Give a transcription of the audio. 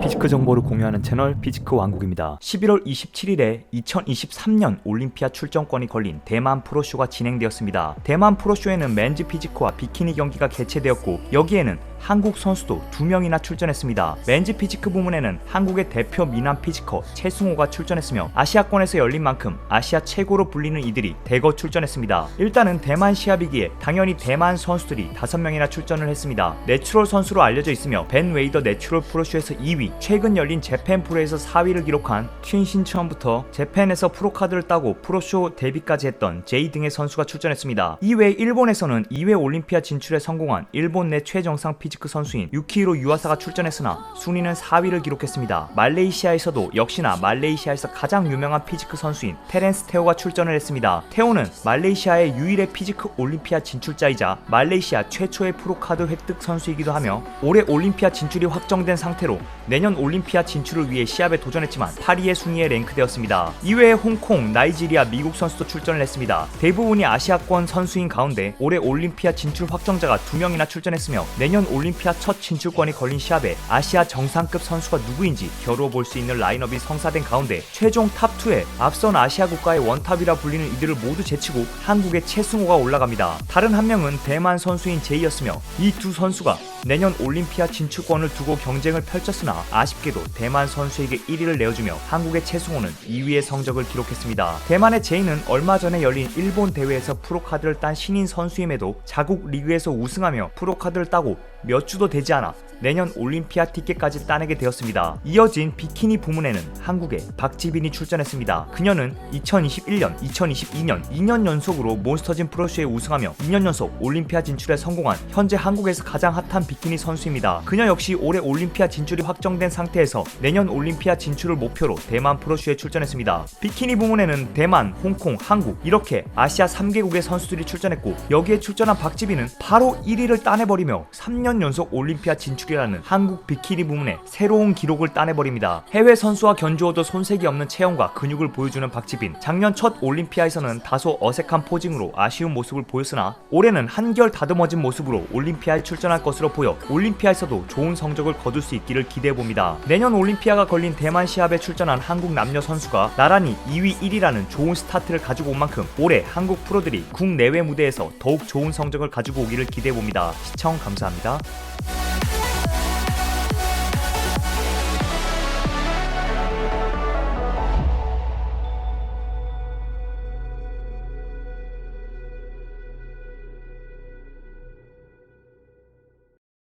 피지크 정보를 공유하는 채널 피지크 왕국입니다. 11월 27일에 2023년 올림피아 출전권이 걸린 대만 프로쇼가 진행되었습니다. 대만 프로쇼에는 맨즈 피지크와 비키니 경기가 개최되었고 여기에는 한국 선수도 두 명이나 출전했습니다. 맨즈 피지크 부문에는 한국의 대표 미남 피지커 최승호가 출전했으며 아시아권에서 열린 만큼 아시아 최고로 불리는 이들이 대거 출전했습니다. 일단은 대만 시합이기에 당연히 대만 선수들이 5명이나 출전을 했습니다. 내추럴 선수로 알려져 있으며 벤 웨이더 내추럴 프로쇼에서 2위, 최근 열린 재팬 프로에서 4위를 기록한 튠 신 처음부터 재팬에서 프로 카드를 따고 프로쇼 데뷔까지 했던 제이 등의 선수가 출전했습니다. 이외에 일본에서는 2회 올림피아 진출에 성공한 일본 내 최정상 피지 크 선수인 유키히로 유아사가 출전했으나 순위는 4위를 기록했습니다. 말레이시아에서도 역시나 말레이시아에서 가장 유명한 피지크 선수인 테렌스 테오가 출전을 했습니다. 테오는 말레이시아의 유일의 피지크 올림피아 진출자이자 말레이시아 최초의 프로카드 획득 선수이기도 하며 올해 올림피아 진출이 확정된 상태로 내년 올림피아 진출을 위해 시합에 도전했지만 8위의 순위에 랭크되었습니다. 이외에 홍콩, 나이지리아, 미국 선수도 출전을 했습니다. 대부분이 아시아권 선수인 가운데 올해 올림피아 진출 확정자가 2명이나 출전했으며 내년 올림피아 첫 진출권이 걸린 시합에 아시아 정상급 선수가 누구인지 겨루어 볼수 있는 라인업이 성사된 가운데 최종 탑2에 앞선 아시아 국가의 원탑이라 불리는 이들을 모두 제치고 한국의 최승호가 올라갑니다. 다른 한 명은 대만 선수인 제이였으며 이 두 선수가 내년 올림피아 진출권을 두고 경쟁을 펼쳤으나 아쉽게도 대만 선수에게 1위를 내어주며 한국의 최승호는 2위의 성적을 기록했습니다. 대만의 제이는 얼마 전에 열린 일본 대회에서 프로카드를 딴 신인 선수임에도 자국 리그에서 우승하며 프로카드를 따고 몇 주도 되지 않아 내년 올림피아 티켓까지 따내게 되었습니다. 이어진 비키니 부문에는 한국의 박지빈이 출전했습니다. 그녀는 2021년, 2022년 2년 연속으로 몬스터진 프로쇼에 우승하며 2년 연속 올림피아 진출에 성공한 현재 한국에서 가장 핫한 비키니 선수입니다. 그녀 역시 올해 올림피아 진출이 확정된 상태에서 내년 올림피아 진출을 목표로 대만 프로쇼에 출전했습니다. 비키니 부문에는 대만, 홍콩, 한국 이렇게 아시아 3개국의 선수들이 출전했고 여기에 출전한 박지빈은 바로 1위를 따내버리며 3년 연속 올림피아 진출 이라는 한국 비키니 부문에 새로운 기록을 따내버립니다. 해외 선수와 견주어도 손색이 없는 체형과 근육을 보여주는 박지빈 작년 첫 올림피아에서는 다소 어색한 포징으로 아쉬운 모습을 보였으나 올해는 한결 다듬어진 모습으로 올림피아에 출전할 것으로 보여 올림피아에서도 좋은 성적을 거둘 수 있기를 기대해봅니다. 내년 올림피아가 걸린 대만 시합에 출전한 한국 남녀 선수가 나란히 2위 1위라는 좋은 스타트를 가지고 온 만큼 올해 한국 프로들이 국내외 무대에서 더욱 좋은 성적을 가지고 오기를 기대해봅니다. 시청 감사합니다.